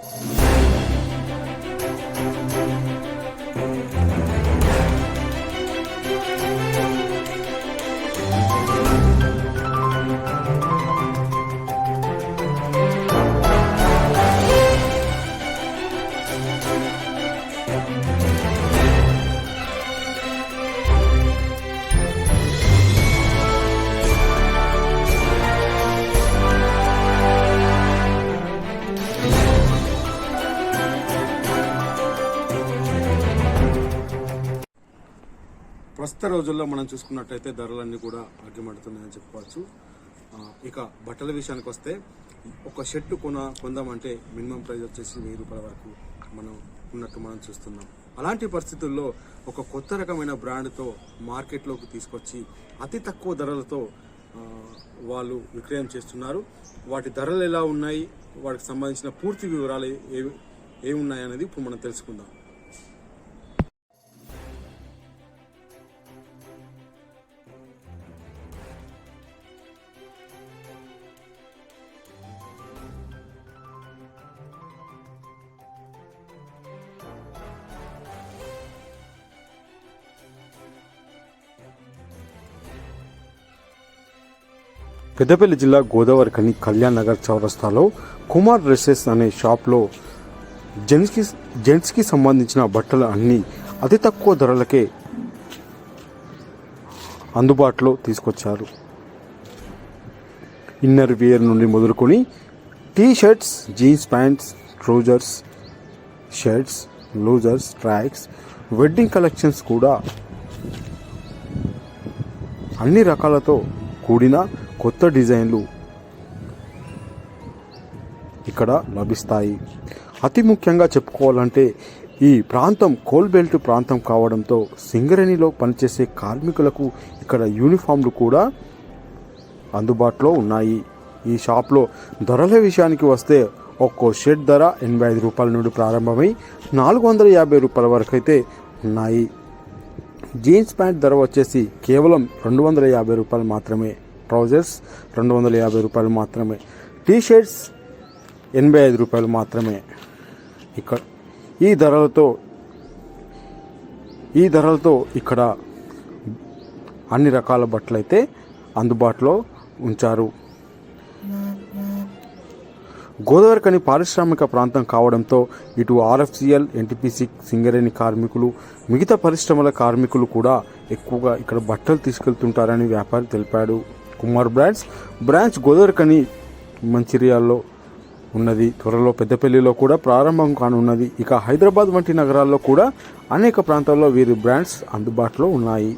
you ప్రస్తుత రోజుల్లో మనం చూసుకున్నట్టయితే ధరలన్నీ కూడా అగ్గిమడుతున్నాయని చెప్పుకోవచ్చు ఇక బట్టల విషయానికి వస్తే ఒక షర్టు కొన కొందామంటే మినిమం ప్రైస్ వచ్చేసి వెయ్యి రూపాయల వరకు మనం ఉన్నట్టు మనం చూస్తున్నాం. అలాంటి పరిస్థితుల్లో ఒక కొత్త రకమైన బ్రాండ్తో మార్కెట్లోకి తీసుకొచ్చి అతి తక్కువ ధరలతో వాళ్ళు విక్రయం చేస్తున్నారు. వాటి ధరలు ఎలా ఉన్నాయి? వాటికి సంబంధించిన పూర్తి వివరాలు ఏ ఏమున్నాయి అనేది ఇప్పుడు మనం తెలుసుకుందాం. పెద్దపల్లి జిల్లా గోదావరి కని కళ్యాణ్ నగర్ చౌరస్తాలో కుమార్ డ్రెస్సెస్ అనే షాప్లో జెంట్స్కి జెంట్స్కి సంబంధించిన బట్టలు అన్నీ అతి తక్కువ ధరలకే అందుబాటులో తీసుకొచ్చారు. ఇన్నర్ వేర్ నుండి మొదలుకొని T shirts jeans pants trousers shirts losers tracks wedding collections కూడా అన్ని రకాలతో కూడిన కొత్త డిజైన్లు ఇక్కడ లభిస్తాయి. అతి ముఖ్యంగా చెప్పుకోవాలంటే ఈ ప్రాంతం కోల్బెల్ట్ ప్రాంతం కావడంతో సింగరేణిలో పనిచేసే కార్మికులకు ఇక్కడ యూనిఫామ్లు కూడా అందుబాటులో ఉన్నాయి. ఈ షాప్లో ధరల విషయానికి వస్తే ఒక్కో షర్ట్ ధర ఎనభై ఐదు రూపాయల నుండి ప్రారంభమై నాలుగు వందల యాభై రూపాయల వరకు అయితే ఉన్నాయి. జీన్స్ ప్యాంట్ ధర వచ్చేసి కేవలం రెండు వందల యాభై రూపాయలు మాత్రమే. ట్రౌజర్స్ రెండు వందల యాభై రూపాయలు మాత్రమే. టీ షర్ట్స్ ఎనభై ఐదు రూపాయలు మాత్రమే. ఇక్కడ ఈ ధరలతో ఈ ధరలతో ఇక్కడ అన్ని రకాల బట్టలు అయితే అందుబాటులో ఉంచారు. గోదావరికని పారిశ్రామిక ప్రాంతం కావడంతో ఇటు ఆర్ఎఫ్సిఎల్ ఎన్టీపీసీ సింగరేణి కార్మికులు మిగతా పరిశ్రమల కార్మికులు కూడా ఎక్కువగా ఇక్కడ బట్టలు తీసుకెళ్తుంటారని వ్యాపారి తెలిపాడు. కుమార్ బ్రాండ్స్. బ్రాంచ్ గోదర్కని మంచిర్యాల్లో ఉన్నది. త్వరలో పెద్దపల్లిలో కూడా ప్రారంభం కానున్నది. ఇక హైదరాబాద్ వంటి నగరాల్లో కూడా అనేక ప్రాంతాల్లో వీరి బ్రాండ్స్ అందుబాటులో ఉన్నాయి.